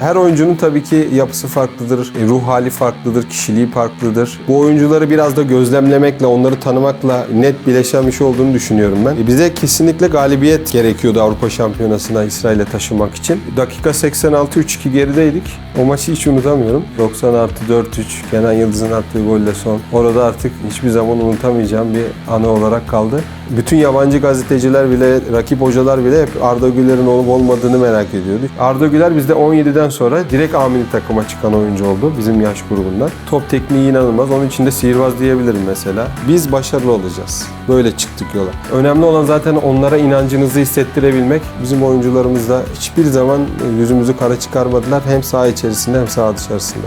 Her oyuncunun tabii ki yapısı farklıdır, e, ruh hali farklıdır, kişiliği farklıdır. Bu oyuncuları biraz da gözlemlemekle, onları tanımakla net bileşenmiş olduğunu düşünüyorum ben. E, Bize kesinlikle galibiyet gerekiyordu Avrupa Şampiyonası'na İsrail'e taşımak için. Dakika 86 3-2 gerideydik. O maçı hiç unutamıyorum. 90 artı 4-3 Kenan Yıldız'ın attığı golle son. Orada artık hiçbir zaman unutamayacağım bir anı olarak kaldı. Bütün yabancı gazeteciler bile, rakip hocalar bile hep Arda Güler'in olup olmadığını merak ediyordu. Arda Güler bizde 17'den sonra direkt amili takıma çıkan oyuncu oldu bizim yaş grubundan. Top tekniği inanılmaz. Onun için de sihirbaz diyebilirim mesela. Biz başarılı olacağız. Böyle çıktık yola. Önemli olan zaten onlara inancınızı hissettirebilmek. Bizim oyuncularımız da hiçbir zaman yüzümüzü kara çıkarmadılar. Hem saha içerisinde hem saha dışarısında.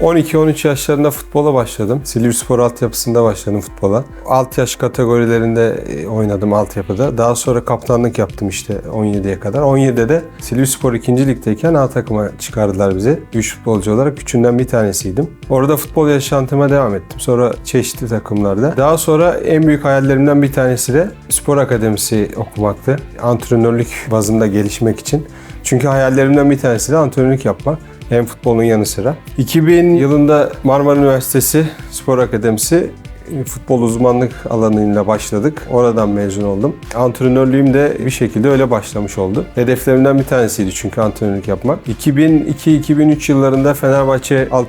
12-13 yaşlarında futbola başladım. Silivrispor altyapısında başladım futbola. Alt yaş kategorilerinde e, oynadım altyapıda. Daha sonra kaptanlık yaptım işte 17'ye kadar. 17'de de Silivrispor 2. ligdeyken A takıma çıkardılar bizi. 3 futbolcu olarak üçünden bir tanesiydim. Orada futbol yaşantıma devam ettim. Sonra çeşitli takımlarda. Daha sonra en büyük hayallerimden bir tanesi de spor akademisi okumaktı. Antrenörlük bazında gelişmek için. Çünkü hayallerimden bir tanesi de antrenörlük yapmak hem futbolun yanı sıra. 2000 yılında Marmara Üniversitesi Spor Akademisi futbol uzmanlık alanıyla başladık. Oradan mezun oldum. Antrenörlüğüm de bir şekilde öyle başlamış oldu. Hedeflerimden bir tanesiydi çünkü antrenörlük yapmak. 2002-2003 yıllarında Fenerbahçe alt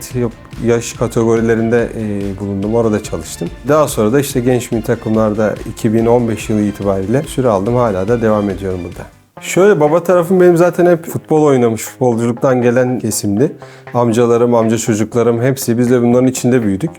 yaş kategorilerinde e, bulundum. Orada çalıştım. Daha sonra da işte genç milli takımlarda 2015 yılı itibariyle süre aldım. Hala da devam ediyorum burada. Şöyle baba tarafım benim zaten hep futbol oynamış, futbolculuktan gelen kesimdi. Amcalarım, amca çocuklarım hepsi biz de bunların içinde büyüdük.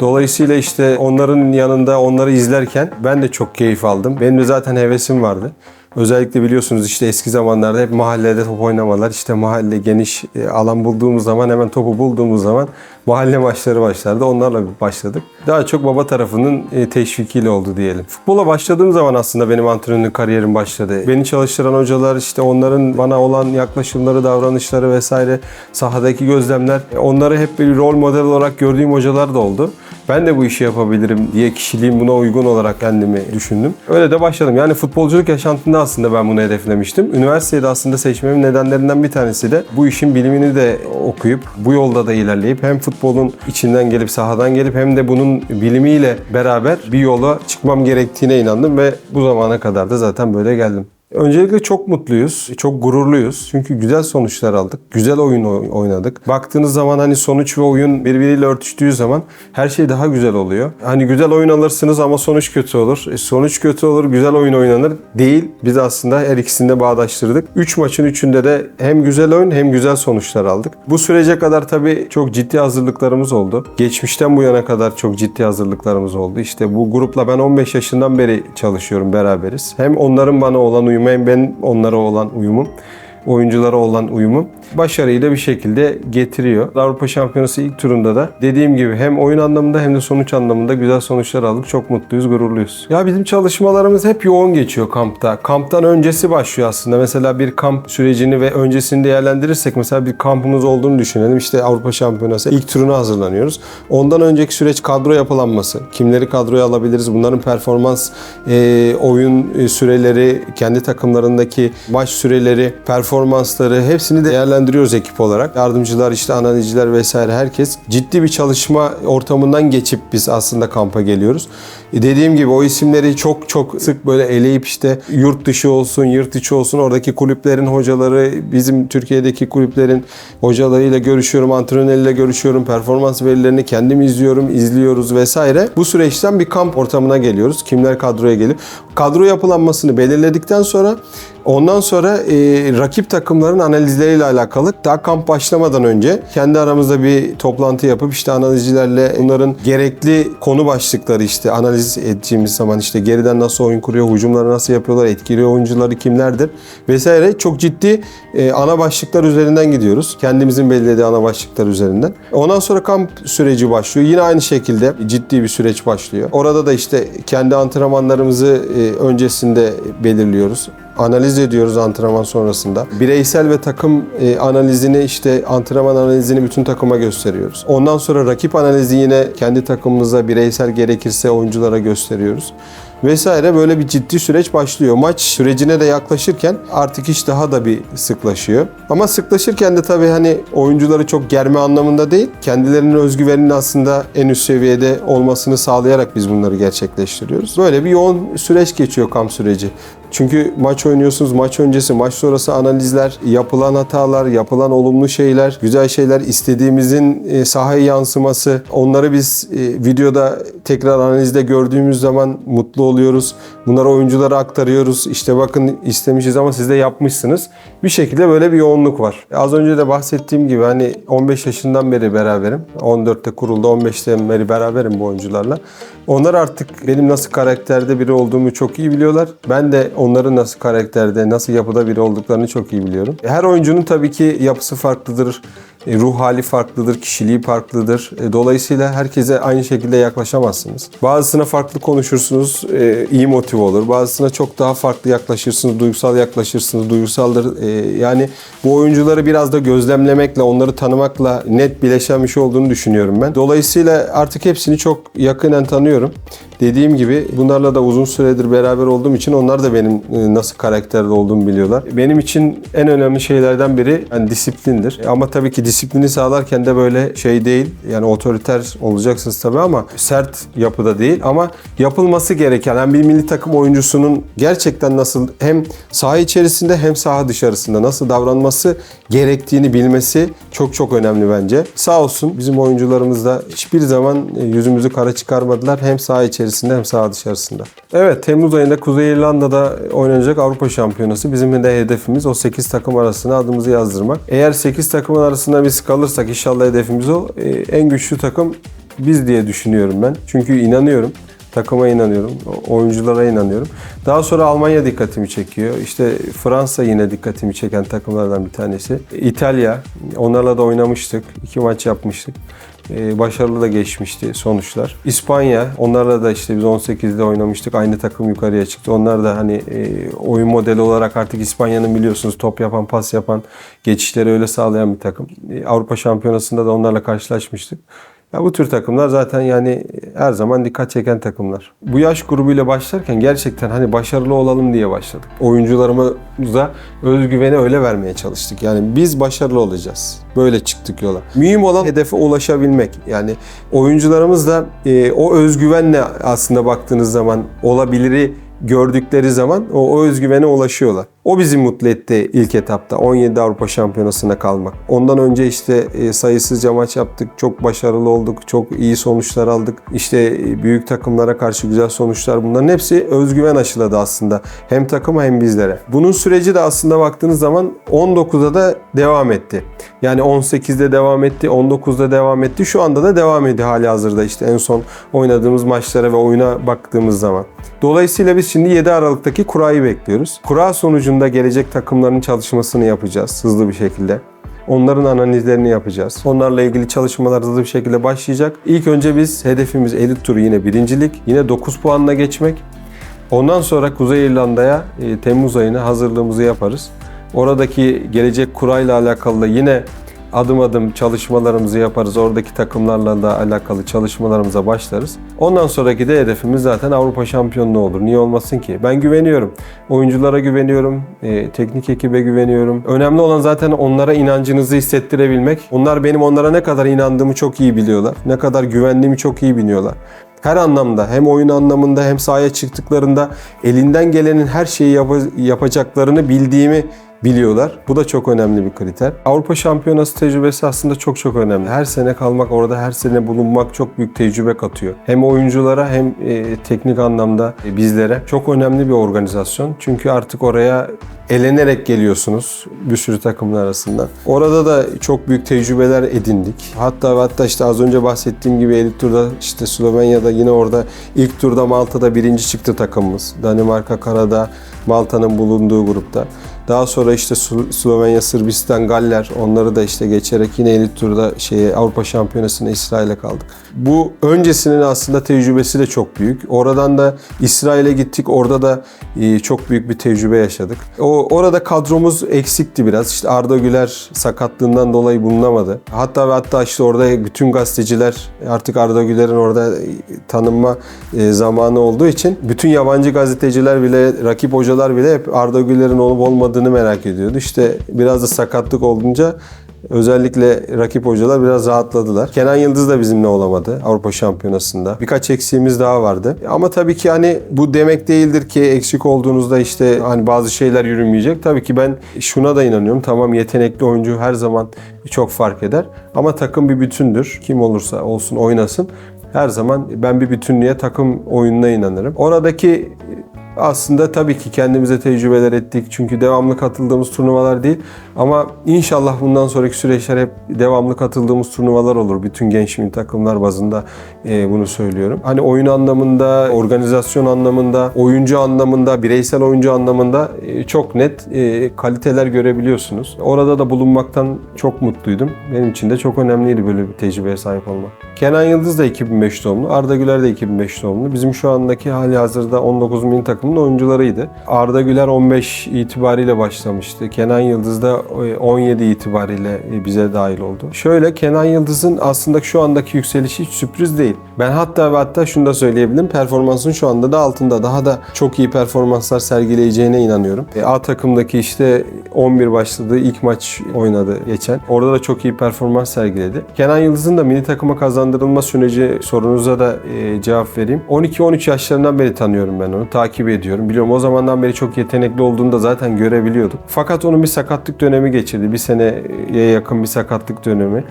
Dolayısıyla işte onların yanında onları izlerken ben de çok keyif aldım. Benim de zaten hevesim vardı. Özellikle biliyorsunuz işte eski zamanlarda hep mahallede top oynamalar. İşte mahalle geniş e, alan bulduğumuz zaman hemen topu bulduğumuz zaman mahalle maçları başlardı. Onlarla başladık. Daha çok baba tarafının e, teşvikiyle oldu diyelim. Futbola başladığım zaman aslında benim antrenörlük kariyerim başladı. Beni çalıştıran hocalar işte onların bana olan yaklaşımları, davranışları vesaire sahadaki gözlemler e, onları hep bir rol model olarak gördüğüm hocalar da oldu. Ben de bu işi yapabilirim diye kişiliğim buna uygun olarak kendimi düşündüm. Öyle de başladım. Yani futbolculuk yaşantında aslında ben bunu hedeflemiştim. Üniversiteyi de aslında seçmemin nedenlerinden bir tanesi de bu işin bilimini de okuyup bu yolda da ilerleyip hem futbolun içinden gelip sahadan gelip hem de bunun bilimiyle beraber bir yola çıkmam gerektiğine inandım ve bu zamana kadar da zaten böyle geldim. Öncelikle çok mutluyuz, çok gururluyuz. Çünkü güzel sonuçlar aldık, güzel oyun oy- oynadık. Baktığınız zaman hani sonuç ve oyun birbiriyle örtüştüğü zaman her şey daha güzel oluyor. Hani güzel oyun alırsınız ama sonuç kötü olur. E, sonuç kötü olur, güzel oyun oynanır. Değil. Biz aslında her ikisini de bağdaştırdık. 3 maçın üçünde de hem güzel oyun hem güzel sonuçlar aldık. Bu sürece kadar tabii çok ciddi hazırlıklarımız oldu. Geçmişten bu yana kadar çok ciddi hazırlıklarımız oldu. İşte bu grupla ben 15 yaşından beri çalışıyorum beraberiz. Hem onların bana olan uyumu hem ben onlara olan uyumum oyunculara olan uyumu başarıyı da bir şekilde getiriyor. Avrupa Şampiyonası ilk turunda da dediğim gibi hem oyun anlamında hem de sonuç anlamında güzel sonuçlar aldık. Çok mutluyuz, gururluyuz. Ya bizim çalışmalarımız hep yoğun geçiyor kampta. Kamptan öncesi başlıyor aslında. Mesela bir kamp sürecini ve öncesini değerlendirirsek mesela bir kampımız olduğunu düşünelim. İşte Avrupa Şampiyonası ilk turuna hazırlanıyoruz. Ondan önceki süreç kadro yapılanması. Kimleri kadroya alabiliriz? Bunların performans, e, oyun e, süreleri, kendi takımlarındaki maç süreleri, performansları hepsini değerlendiriyoruz ekip olarak. Yardımcılar, işte analizciler vesaire herkes ciddi bir çalışma ortamından geçip biz aslında kampa geliyoruz. E, dediğim gibi o isimleri çok çok sık böyle eleyip işte yurt dışı olsun, yurt içi olsun oradaki kulüplerin hocaları, bizim Türkiye'deki kulüplerin hocalarıyla görüşüyorum, antrenörleriyle görüşüyorum, performans verilerini kendim izliyorum, izliyoruz vesaire. Bu süreçten bir kamp ortamına geliyoruz. Kimler kadroya gelir? Kadro yapılanmasını belirledikten sonra Ondan sonra e, rakip takımların analizleriyle alakalı daha kamp başlamadan önce kendi aramızda bir toplantı yapıp işte analizcilerle onların gerekli konu başlıkları işte analiz edeceğimiz zaman işte geriden nasıl oyun kuruyor, hücumları nasıl yapıyorlar, etkili oyuncuları kimlerdir vesaire çok ciddi e, ana başlıklar üzerinden gidiyoruz. Kendimizin belirlediği ana başlıklar üzerinden. Ondan sonra kamp süreci başlıyor. Yine aynı şekilde ciddi bir süreç başlıyor. Orada da işte kendi antrenmanlarımızı e, öncesinde belirliyoruz. Analiz ediyoruz antrenman sonrasında. Bireysel ve takım e, analizini işte antrenman analizini bütün takıma gösteriyoruz. Ondan sonra rakip analizi yine kendi takımımıza bireysel gerekirse oyunculara gösteriyoruz vesaire böyle bir ciddi süreç başlıyor. Maç sürecine de yaklaşırken artık iş daha da bir sıklaşıyor. Ama sıklaşırken de tabii hani oyuncuları çok germe anlamında değil, kendilerinin özgüveninin aslında en üst seviyede olmasını sağlayarak biz bunları gerçekleştiriyoruz. Böyle bir yoğun süreç geçiyor kamp süreci. Çünkü maç oynuyorsunuz, maç öncesi, maç sonrası analizler, yapılan hatalar, yapılan olumlu şeyler, güzel şeyler, istediğimizin e, sahaya yansıması. Onları biz e, videoda tekrar analizde gördüğümüz zaman mutlu oluyoruz. Bunları oyunculara aktarıyoruz. İşte bakın istemişiz ama siz de yapmışsınız. Bir şekilde böyle bir yoğunluk var. Az önce de bahsettiğim gibi hani 15 yaşından beri beraberim. 14'te kuruldu, 15'ten beri beraberim bu oyuncularla. Onlar artık benim nasıl karakterde biri olduğumu çok iyi biliyorlar. Ben de onların nasıl karakterde, nasıl yapıda biri olduklarını çok iyi biliyorum. Her oyuncunun tabii ki yapısı farklıdır. E, ruh hali farklıdır, kişiliği farklıdır. E, Dolayısıyla herkese aynı şekilde yaklaşamazsınız. Bazısına farklı konuşursunuz, e, iyi motive olur. Bazısına çok daha farklı yaklaşırsınız, duygusal yaklaşırsınız, duygusaldır. Yani bu oyuncuları biraz da gözlemlemekle, onları tanımakla net bileşen bir şey olduğunu düşünüyorum ben. Dolayısıyla artık hepsini çok yakinen tanıyorum. Dediğim gibi bunlarla da uzun süredir beraber olduğum için onlar da benim nasıl karakterde olduğumu biliyorlar. Benim için en önemli şeylerden biri yani disiplindir. Ama tabii ki disiplini sağlarken de böyle şey değil. Yani otoriter olacaksınız tabii ama sert yapıda değil. Ama yapılması gereken yani bir milli takım oyuncusunun gerçekten nasıl hem saha içerisinde hem saha dışarısında nasıl davranması gerektiğini bilmesi çok çok önemli bence. Sağ olsun bizim oyuncularımız da hiçbir zaman e, yüzümüzü kara çıkarmadılar. Hem saha içerisinde hem saha dışarısında. Evet Temmuz ayında Kuzey İrlanda'da oynanacak Avrupa Şampiyonası. Bizim de hedefimiz o 8 takım arasına adımızı yazdırmak. Eğer 8 takımın arasında biz kalırsak inşallah hedefimiz o. E, En güçlü takım biz diye düşünüyorum ben. Çünkü inanıyorum. Takıma inanıyorum. Oyunculara inanıyorum. Daha sonra Almanya dikkatimi çekiyor. İşte Fransa yine dikkatimi çeken takımlardan bir tanesi. İtalya. Onlarla da oynamıştık. İki maç yapmıştık. Ee, başarılı da geçmişti sonuçlar. İspanya. Onlarla da işte biz 18'de oynamıştık. Aynı takım yukarıya çıktı. Onlar da hani e, oyun modeli olarak artık İspanya'nın biliyorsunuz top yapan, pas yapan, geçişleri öyle sağlayan bir takım. E, Avrupa Şampiyonası'nda da onlarla karşılaşmıştık. Ya bu tür takımlar zaten yani her zaman dikkat çeken takımlar. Bu yaş grubuyla başlarken gerçekten hani başarılı olalım diye başladık. Oyuncularımıza özgüveni öyle vermeye çalıştık. Yani biz başarılı olacağız. Böyle çıktık yola. Mühim olan hedefe ulaşabilmek. Yani oyuncularımız da e, o özgüvenle aslında baktığınız zaman olabiliri gördükleri zaman o, o özgüvene ulaşıyorlar. O bizi mutlu etti ilk etapta 17 Avrupa Şampiyonası'nda kalmak. Ondan önce işte e, sayısızca maç yaptık. Çok başarılı olduk. Çok iyi sonuçlar aldık. İşte e, büyük takımlara karşı güzel sonuçlar. Bunların hepsi özgüven aşıladı aslında. Hem takıma hem bizlere. Bunun süreci de aslında baktığınız zaman 19'da da devam etti. Yani 18'de devam etti, 19'da devam etti. Şu anda da devam ediyor hali hazırda işte en son oynadığımız maçlara ve oyuna baktığımız zaman. Dolayısıyla biz şimdi 7 Aralık'taki kurayı bekliyoruz. Kura sonucunda gelecek takımların çalışmasını yapacağız hızlı bir şekilde. Onların analizlerini yapacağız. Onlarla ilgili çalışmalar hızlı bir şekilde başlayacak. İlk önce biz hedefimiz elit turu yine birincilik. Yine 9 puanla geçmek. Ondan sonra Kuzey İrlanda'ya e, Temmuz ayına hazırlığımızı yaparız. Oradaki gelecek kurayla alakalı da yine adım adım çalışmalarımızı yaparız. Oradaki takımlarla da alakalı çalışmalarımıza başlarız. Ondan sonraki de hedefimiz zaten Avrupa şampiyonluğu olur. Niye olmasın ki? Ben güveniyorum. Oyunculara güveniyorum. e, teknik ekibe güveniyorum. Önemli olan zaten onlara inancınızı hissettirebilmek. Onlar benim onlara ne kadar inandığımı çok iyi biliyorlar. Ne kadar güvendiğimi çok iyi biliyorlar. Her anlamda hem oyun anlamında hem sahaya çıktıklarında elinden gelenin her şeyi yap- yapacaklarını bildiğimi biliyorlar. Bu da çok önemli bir kriter. Avrupa Şampiyonası tecrübesi aslında çok çok önemli. Her sene kalmak, orada her sene bulunmak çok büyük tecrübe katıyor. Hem oyunculara hem e, teknik anlamda e, bizlere çok önemli bir organizasyon. Çünkü artık oraya elenerek geliyorsunuz bir sürü takımlar arasında. Orada da çok büyük tecrübeler edindik. Hatta hatta işte az önce bahsettiğim gibi elit turda işte Slovenya'da yine orada ilk turda Malta'da birinci çıktı takımımız. Danimarka, Kanada, Malta'nın bulunduğu grupta. Daha sonra işte Slo- Slovenya, Sırbistan, Galler onları da işte geçerek yine elit turda şeye Avrupa Şampiyonası'na İsrail'e kaldık. Bu öncesinin aslında tecrübesi de çok büyük. Oradan da İsrail'e gittik. Orada da e, çok büyük bir tecrübe yaşadık. O orada kadromuz eksikti biraz. İşte Arda Güler sakatlığından dolayı bulunamadı. Hatta ve hatta işte orada bütün gazeteciler artık Arda Güler'in orada e, tanınma e, zamanı olduğu için bütün yabancı gazeteciler bile, rakip hocalar bile hep Arda Güler'in olup olmadığını merak ediyordu. İşte biraz da sakatlık olunca Özellikle rakip hocalar biraz rahatladılar. Kenan Yıldız da bizimle olamadı Avrupa Şampiyonası'nda. Birkaç eksiğimiz daha vardı. Ama tabii ki hani bu demek değildir ki eksik olduğunuzda işte hani bazı şeyler yürümeyecek. Tabii ki ben şuna da inanıyorum. Tamam yetenekli oyuncu her zaman çok fark eder. Ama takım bir bütündür. Kim olursa olsun oynasın. Her zaman ben bir bütünlüğe takım oyununa inanırım. Oradaki aslında tabii ki kendimize tecrübeler ettik. Çünkü devamlı katıldığımız turnuvalar değil. Ama inşallah bundan sonraki süreçler hep devamlı katıldığımız turnuvalar olur. Bütün genç milli takımlar bazında e, bunu söylüyorum. Hani oyun anlamında, organizasyon anlamında, oyuncu anlamında, bireysel oyuncu anlamında e, çok net e, kaliteler görebiliyorsunuz. Orada da bulunmaktan çok mutluydum. Benim için de çok önemliydi böyle bir tecrübeye sahip olmak. Kenan Yıldız da 2005 doğumlu, Arda Güler de 2005 doğumlu. Bizim şu andaki hali hazırda 19 milli takımın oyuncularıydı. Arda Güler 15 itibariyle başlamıştı. Kenan Yıldız da 17 itibariyle bize dahil oldu. Şöyle Kenan Yıldız'ın aslında şu andaki yükselişi hiç sürpriz değil. Ben hatta ve hatta şunu da söyleyebilirim. Performansın şu anda da altında. Daha da çok iyi performanslar sergileyeceğine inanıyorum. E, A takımdaki işte 11 başladığı ilk maç oynadı geçen. Orada da çok iyi performans sergiledi. Kenan Yıldız'ın da milli takıma kazandırılma süreci sorunuza da e, cevap vereyim. 12-13 yaşlarından beri tanıyorum ben onu. Takip ediyorum. Biliyorum o zamandan beri çok yetenekli olduğunu da zaten görebiliyorduk. Fakat onun bir sakatlık dönemi geçirdi. Bir seneye yakın bir sakatlık dönemi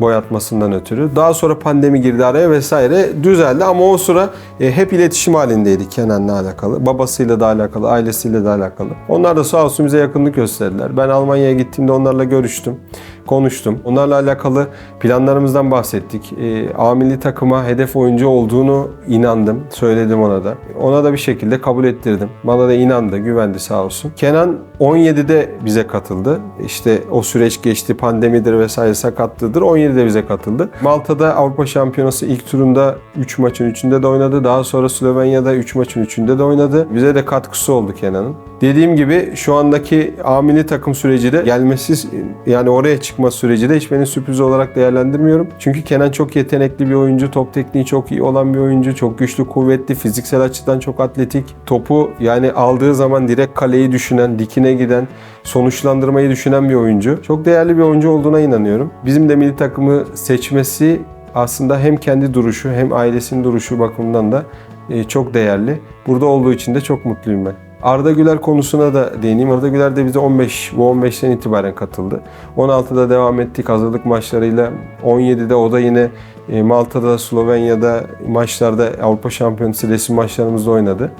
boyatmasından ötürü. Daha sonra pandemi girdi araya vesaire düzeldi ama o sıra e, hep iletişim halindeydik Kenan'la alakalı. Babasıyla da alakalı, ailesiyle de alakalı. Onlar da sağ olsun bize yakınlık gösterdiler. Ben Almanya'ya gittiğimde onlarla görüştüm konuştum. Onlarla alakalı planlarımızdan bahsettik. E, A milli takıma hedef oyuncu olduğunu inandım. Söyledim ona da. Ona da bir şekilde kabul ettirdim. Bana da inandı, güvendi sağ olsun. Kenan 17'de bize katıldı. İşte o süreç geçti, pandemidir vesaire sakatlığıdır. 17'de bize katıldı. Malta'da Avrupa Şampiyonası ilk turunda 3 maçın 3'ünde de oynadı. Daha sonra Slovenya'da 3 maçın 3'ünde de oynadı. Bize de katkısı oldu Kenan'ın. Dediğim gibi şu andaki A milli takım süreci de gelmesi yani oraya çıkma süreci de hiç beni sürpriz olarak değerlendirmiyorum. Çünkü Kenan çok yetenekli bir oyuncu, top tekniği çok iyi olan bir oyuncu, çok güçlü, kuvvetli, fiziksel açıdan çok atletik. Topu yani aldığı zaman direkt kaleyi düşünen, dikine giden, sonuçlandırmayı düşünen bir oyuncu. Çok değerli bir oyuncu olduğuna inanıyorum. Bizim de milli takımı seçmesi aslında hem kendi duruşu hem ailesinin duruşu bakımından da e, çok değerli. Burada olduğu için de çok mutluyum ben. Arda Güler konusuna da değineyim. Arda Güler de bize 15, bu 15'ten itibaren katıldı. 16'da devam ettik hazırlık maçlarıyla. 17'de o da yine e, Malta'da, Slovenya'da maçlarda Avrupa Şampiyonası resim maçlarımızda oynadı.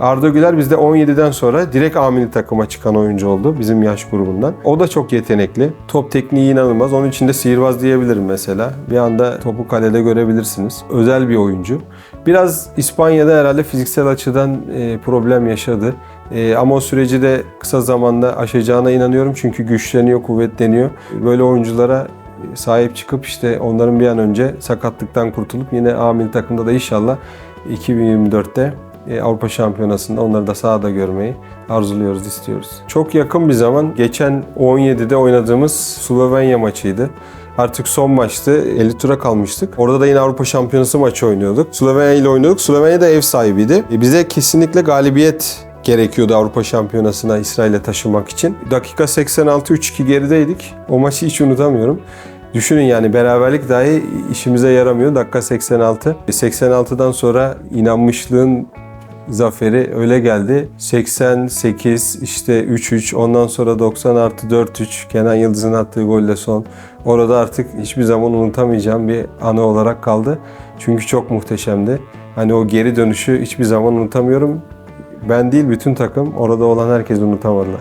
Arda Güler bizde 17'den sonra direkt A milli takıma çıkan oyuncu oldu bizim yaş grubundan. O da çok yetenekli. Top tekniği inanılmaz. Onun için de sihirbaz diyebilirim mesela. Bir anda topu kalede görebilirsiniz. Özel bir oyuncu. Biraz İspanya'da herhalde fiziksel açıdan e, problem yaşadı. E, ama o süreci de kısa zamanda aşacağına inanıyorum. Çünkü güçleniyor, kuvvetleniyor. Böyle oyunculara sahip çıkıp işte onların bir an önce sakatlıktan kurtulup yine A milli takımda da inşallah 2024'te e, Avrupa Şampiyonası'nda onları da sahada görmeyi arzuluyoruz, istiyoruz. Çok yakın bir zaman geçen 17'de oynadığımız Slovenya maçıydı. Artık son maçtı. 50 tura kalmıştık. Orada da yine Avrupa Şampiyonası maçı oynuyorduk. Slovenya ile oynuyorduk. Slovenya da ev sahibiydi. E, bize kesinlikle galibiyet gerekiyordu Avrupa Şampiyonası'na İsrail'e taşımak için. Dakika 86 3-2 gerideydik. O maçı hiç unutamıyorum. Düşünün yani beraberlik dahi işimize yaramıyor. Dakika 86. 86'dan sonra inanmışlığın zaferi öyle geldi. 88 işte 3-3 ondan sonra 90 artı 4-3 Kenan Yıldız'ın attığı golle son. Orada artık hiçbir zaman unutamayacağım bir anı olarak kaldı. Çünkü çok muhteşemdi. Hani o geri dönüşü hiçbir zaman unutamıyorum. Ben değil bütün takım orada olan herkes unutamadılar.